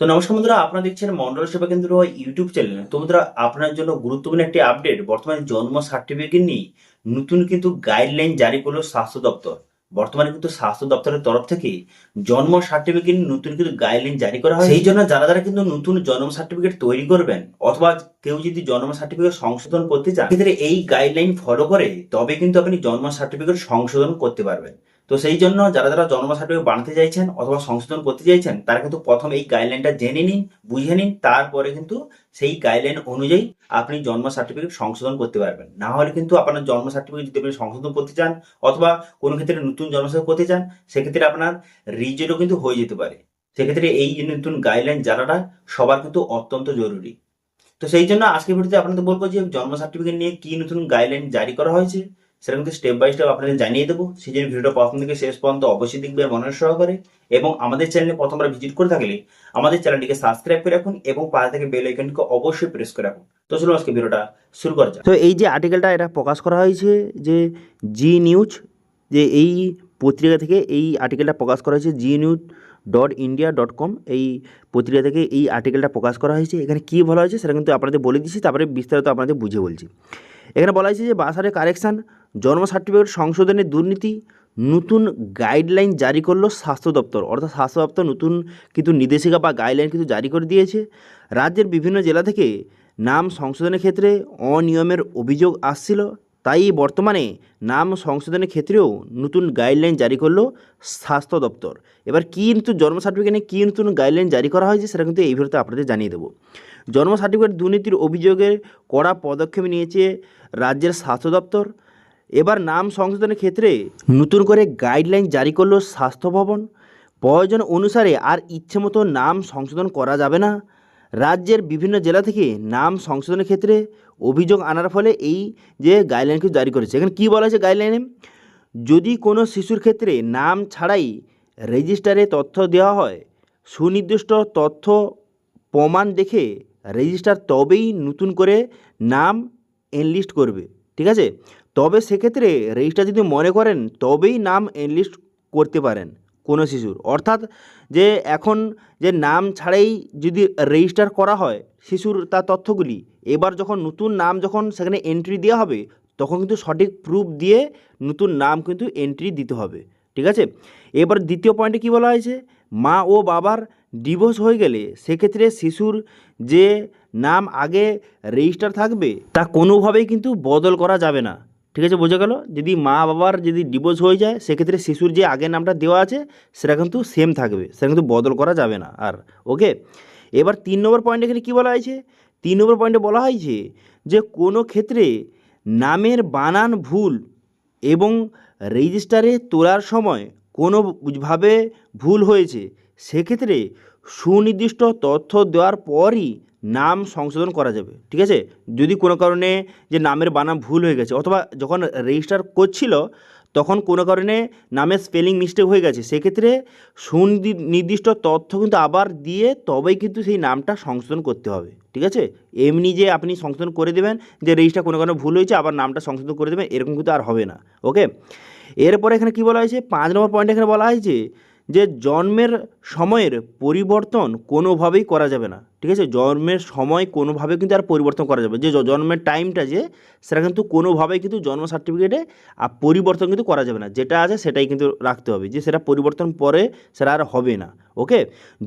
তো নমস্কার বন্ধুরা, আপনারা দেখছেন মন্ডল সেবা কেন্দ্র ইউটিউব চ্যানেল তো বন্ধুরা আপনার জন্য গুরুত্বপূর্ণ একটি আপডেট বর্তমানে জন্ম সার্টিফিকেট নিয়ে নতুন কিন্তু গাইডলাইন জারি করল স্বাস্থ্য দপ্তর। বর্তমানে কিন্তু স্বাস্থ্য দপ্তরের তরফ থেকে জন্ম সার্টিফিকেট নিয়ে নতুন কিন্তু গাইডলাইন জারি করা হয় সেই জন্য যারা যারা কিন্তু নতুন জন্ম সার্টিফিকেট তৈরি করবেন, অথবা কেউ যদি জন্ম সার্টিফিকেট সংশোধন করতে চান, সেক্ষেত্রে এই গাইডলাইন ফলো করে তবে কিন্তু আপনি জন্ম সার্টিফিকেট সংশোধন করতে পারবেন। তো সেই জন্য যারা যারা জন্ম সার্টিফিকেট বানাতে চাইছেন অথবা সংশোধন করতে চাইছেন, তারা কিন্তু প্রথম এই গাইডলাইনটা জেনে নিন, বুঝে নিন, তারপরে কিন্তু সেই গাইডলাইন অনুযায়ী আপনি জন্ম সার্টিফিকেট সংশোধন করতে পারবেন। না হলে কিন্তু আপনার জন্ম সার্টিফিকেট যদি আপনি সংশোধন করতে চান অথবা কোনো ক্ষেত্রে নতুন জন্ম সার্টিফিকেট করতে চান, সেক্ষেত্রে আপনার রিজেক্টও কিন্তু হয়ে যেতে পারে। সেক্ষেত্রে এই নতুন গাইডলাইন জানাটা সবার কিন্তু অত্যন্ত জরুরি। তো সেই জন্য আজকের ভিডিওতে আপনাদের বলব যে জন্ম সার্টিফিকেট নিয়ে কি নতুন গাইডলাইন জারি করা হয়েছে সেটা কিন্তু স্টেপ বাই স্টেপ আপনাদের জানিয়ে দেবো। সেই জন্য ভিডিওটা প্রথম থেকে শেষ পর্যন্ত অবশ্যই দেখবেন মনের সহকারে। এবং আমাদের চ্যানেলে প্রথমবার ভিজিট করে থাকলে আমাদের চ্যানেলটিকে সাবস্ক্রাইব করে রাখুন এবং পাশে থেকে বেল আইকনটিকে অবশ্যই প্রেস করে রাখুন। তো চলুন আজকে ভিডিওটা শুরু করা যাক। তো এই যে আর্টিকেলটা এটা প্রকাশ করা হয়েছে যে জি নিউজ যে এই পত্রিকা থেকে এই আর্টিকেলটা প্রকাশ করা হয়েছে Zee news dot India dot com এই পত্রিকা থেকে এই আর্টিকেলটা প্রকাশ করা হয়েছে। এখানে কী বলা হয়েছে সেটা কিন্তু আপনাদের বলে দিচ্ছি, তারপরে বিস্তারিত আপনাদের বুঝে বলছি। এখানে বলা হয়েছে যে বাসারে কারেকশান, জন্ম সার্টিফিকেট সংশোধনের দুর্নীতি, নতুন গাইডলাইন জারি করল স্বাস্থ্য দপ্তর। অর্থাৎ স্বাস্থ্য দপ্তর নতুন কিন্তু নির্দেশিকা বা গাইডলাইন কিন্তু জারি করে দিয়েছে। রাজ্যের বিভিন্ন জেলা থেকে নাম সংশোধনের ক্ষেত্রে অনিয়মের অভিযোগ আসছিল। তাই বর্তমানে নাম সংশোধনের ক্ষেত্রেও নতুন গাইডলাইন জারি করল স্বাস্থ্য দপ্তর। এবার কী নতুন জন্ম সার্টিফিকেটে কী নতুন গাইডলাইন জারি করা হয়েছে সেটা কিন্তু এই ভিডিওতে আপনাদের জানিয়ে দেবো। জন্ম সার্টিফিকেট দুর্নীতির অভিযোগের কড়া পদক্ষেপ নিয়েছে রাজ্যের স্বাস্থ্য দপ্তর। এবার নাম সংশোধনের ক্ষেত্রে নতুন করে গাইডলাইন জারি করল স্বাস্থ্য ভবন। প্রয়োজন অনুসারে আর ইচ্ছে মতো নাম সংশোধন করা যাবে না। রাজ্যের বিভিন্ন জেলা থেকে নাম সংশোধনের ক্ষেত্রে অভিযোগ আনার ফলে এই যে গাইডলাইন গাইডলাইনকে জারি করেছে। এখানে কী বলা হয়েছে গাইডলাইনে যদি কোনো শিশুর ক্ষেত্রে নাম ছাড়াই রেজিস্টারে তথ্য দেওয়া হয়, সুনির্দিষ্ট তথ্য প্রমাণ দেখে রেজিস্টার তবেই নতুন করে নাম এনলিস্ট করবে, ঠিক আছে? তবে সেক্ষেত্রে রেজিস্টার যদি মনে করেন, তবেই নাম এনলিস্ট করতে পারেন। কোনো শিশুর। অর্থাৎ যে এখন যে নাম ছাড়াই যদি রেজিস্টার করা হয় শিশুর তার তথ্যগুলি, এবার যখন নতুন নাম যখন সেখানে এন্ট্রি দেওয়া হবে, তখন কিন্তু সঠিক প্রুফ দিয়ে নতুন নাম কিন্তু এন্ট্রি দিতে হবে। ঠিক আছে? এবার দ্বিতীয় পয়েন্টে কী বলা হয়েছে? মা ও বাবার ডিভোর্স হয়ে গেলে সেক্ষেত্রে শিশুর যে নাম আগে রেজিস্টার থাকবে, তা কোনোভাবেই কিন্তু বদল করা যাবে না। ঠিক আছে, বোঝা গেল? যদি মা বাবার যদি ডিভোর্স হয়ে যায়, সেক্ষেত্রে শিশুর যে আগের নামটা দেওয়া আছে, সেটা কিন্তু সেম থাকবে, সেটা কিন্তু বদল করা যাবে না। আর ওকে এবার তিন নম্বর পয়েন্ট এখানে কী বলা হয়েছে? তিন নম্বর পয়েন্টে বলা হয়েছে যে, কোনো ক্ষেত্রে নামের বানান ভুল এবং রেজিস্টারে তোলার সময় কোনোভাবে ভুল হয়েছে সেক্ষেত্রে সুনির্দিষ্ট তথ্য দেওয়ার পরই নাম সংশোধন করা যাবে, ঠিক আছে? যদি কোনো কারণে যে নামের বানান ভুল হয়ে গেছে, অথবা যখন রেজিস্টার করছিল, তখন কোনো কারণে নামের স্পেলিং মিস্টেক হয়ে গেছে, সেক্ষেত্রে সুনির্দিষ্ট তথ্য কিন্তু আবার দিয়ে তবেই কিন্তু সেই নামটা সংশোধন করতে হবে, ঠিক আছে? এমনি যে আপনি সংশোধন করে দেবেন যে রেজিস্টার কোনো কারণে ভুল হয়েছে, আবার নামটা সংশোধন করে দেবেন, এরকম কিন্তু আর হবে না ওকে এরপরে এখানে কি বলা হয়েছে? পাঁচ নম্বর পয়েন্ট এখানে বলা হয়েছে যে জন্মের সময়ের পরিবর্তন কোনোভাবেই করা যাবে না। ঠিক আছে? জন্মের সময় কোনোভাবে কিন্তু আর পরিবর্তন করা যাবে যে জন্মের টাইমটা যে, সেটা কিন্তু কোনোভাবেই কিন্তু জন্ম সার্টিফিকেটে আর পরিবর্তন কিন্তু করা যাবে না। যেটা আছে সেটাই কিন্তু রাখতে হবে। যে সেটা পরিবর্তন পরে সেটা আর হবে না। ওকে?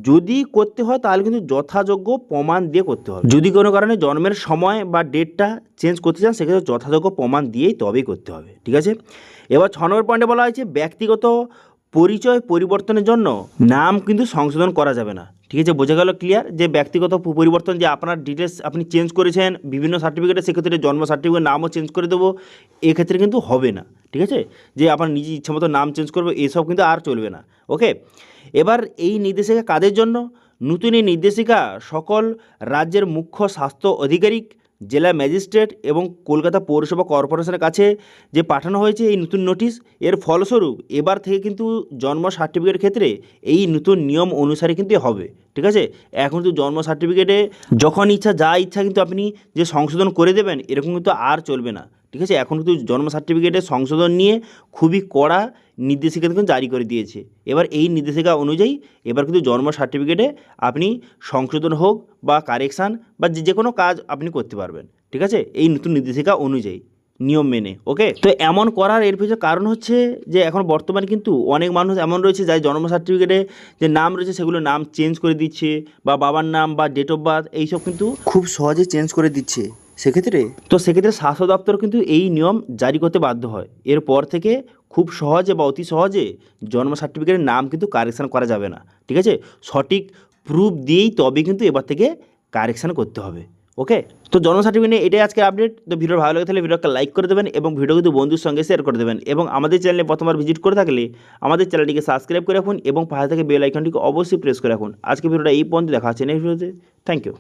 যদি করতে হয় তাহলে কিন্তু যথাযোগ্য প্রমাণ দিয়ে করতে হবে। যদি কোনো কারণে জন্মের সময় বা ডেটটা চেঞ্জ করতে চান, সেক্ষেত্রে যথাযোগ্য প্রমাণ দিয়েই তবেই করতে হবে। ঠিক আছে? এবার ছ নম্বর পয়েন্টে বলা হয়েছে ব্যক্তিগত পরিচয় পরিবর্তনের জন্য নাম কিন্তু সংশোধন করা যাবে না। ঠিক আছে? বোঝা গেল ক্লিয়ার যে ব্যক্তিগত পরিবর্তন, যে আপনার ডিটেলস আপনি চেঞ্জ করেছেন, বিভিন্ন সার্টিফিকেটে সেক্ষেত্রে জন্ম সার্টিফিকেট নামও চেঞ্জ করে দেবো, এক্ষেত্রে কিন্তু হবে না। ঠিক আছে? যে আপনার নিজের ইচ্ছা মতো নাম চেঞ্জ করবে, এসব কিন্তু আর চলবে না। ওকে এবার এই নির্দেশিকা কাদের জন্য? নতুন এই নির্দেশিকা সকল রাজ্যের মুখ্য স্বাস্থ্য আধিকারিক জেলা ম্যাজিস্ট্রেট এবং কলকাতা পৌরসভা কর্পোরেশনের কাছে যে পাঠানো হয়েছে এই নতুন নোটিশ, এর ফলস্বরূপ এবার থেকে কিন্তু জন্ম সার্টিফিকেট ক্ষেত্রে এই নতুন নিয়ম অনুসারে কিন্তু হবে, ঠিক আছে? এখন তো জন্ম সার্টিফিকেটে যখন ইচ্ছা, যা ইচ্ছা কিন্তু আপনি যে সংশোধন করে দেবেন, এরকম কিন্তু আর চলবে না। ঠিক আছে? এখন কিন্তু জন্ম সার্টিফিকেটের সংশোধন নিয়ে খুবই কড়া নির্দেশিকা কিন্তু জারি করে দিয়েছে। এবার এই নির্দেশিকা অনুযায়ী এবার কিন্তু জন্ম সার্টিফিকেটে আপনি সংশোধন হোক বা কারেকশান বা যে কোনো কাজ আপনি করতে পারবেন। ঠিক আছে? এই নতুন নির্দেশিকা অনুযায়ী, নিয়ম মেনে ওকে তো এমন করার এর পিছনে কারণ হচ্ছে যে এখন বর্তমানে কিন্তু অনেক মানুষ এমন রয়েছে যার জন্ম সার্টিফিকেটে যে নাম রয়েছে সেগুলো নাম চেঞ্জ করে দিচ্ছে বা বাবার নাম বা ডেট অফ বার্থ এইসব কিন্তু খুব সহজে চেঞ্জ করে দিচ্ছে। সেক্ষেত্রে তো সেক্ষেত্রে স্বাস্থ্য দপ্তর কিন্তু এই নিয়ম জারি করতে বাধ্য হয়। এরপর থেকে খুব সহজে বা অতি সহজে জন্ম সার্টিফিকেটের নাম কিন্তু কারেকশান করা যাবে না। ঠিক আছে? সঠিক প্রুফ দিয়েই তবে কিন্তু এবার থেকে কারেকশান করতে হবে। ওকে তো জন্ম সার্টিফিকেট নিয়ে এটাই আজকে আপডেট তো ভিডিও ভালো লাগে তাহলে ভিডিওকে লাইক করে দেবেন এবং ভিডিও কিন্তু বন্ধুর সঙ্গে শেয়ার করে দেবেন এবং আমাদের চ্যানেলে প্রথমবার ভিজিট করে থাকলে আমাদের চ্যানেলটিকে সাবস্ক্রাইব করে রাখুন এবং পাশে থেকে বেল আইকনটিকে অবশ্যই প্রেস করে রাখুন। আজকে ভিডিওটা এই পর্যন্ত, দেখা হচ্ছে নেক্সট ভিডিওতে থ্যাংক ইউ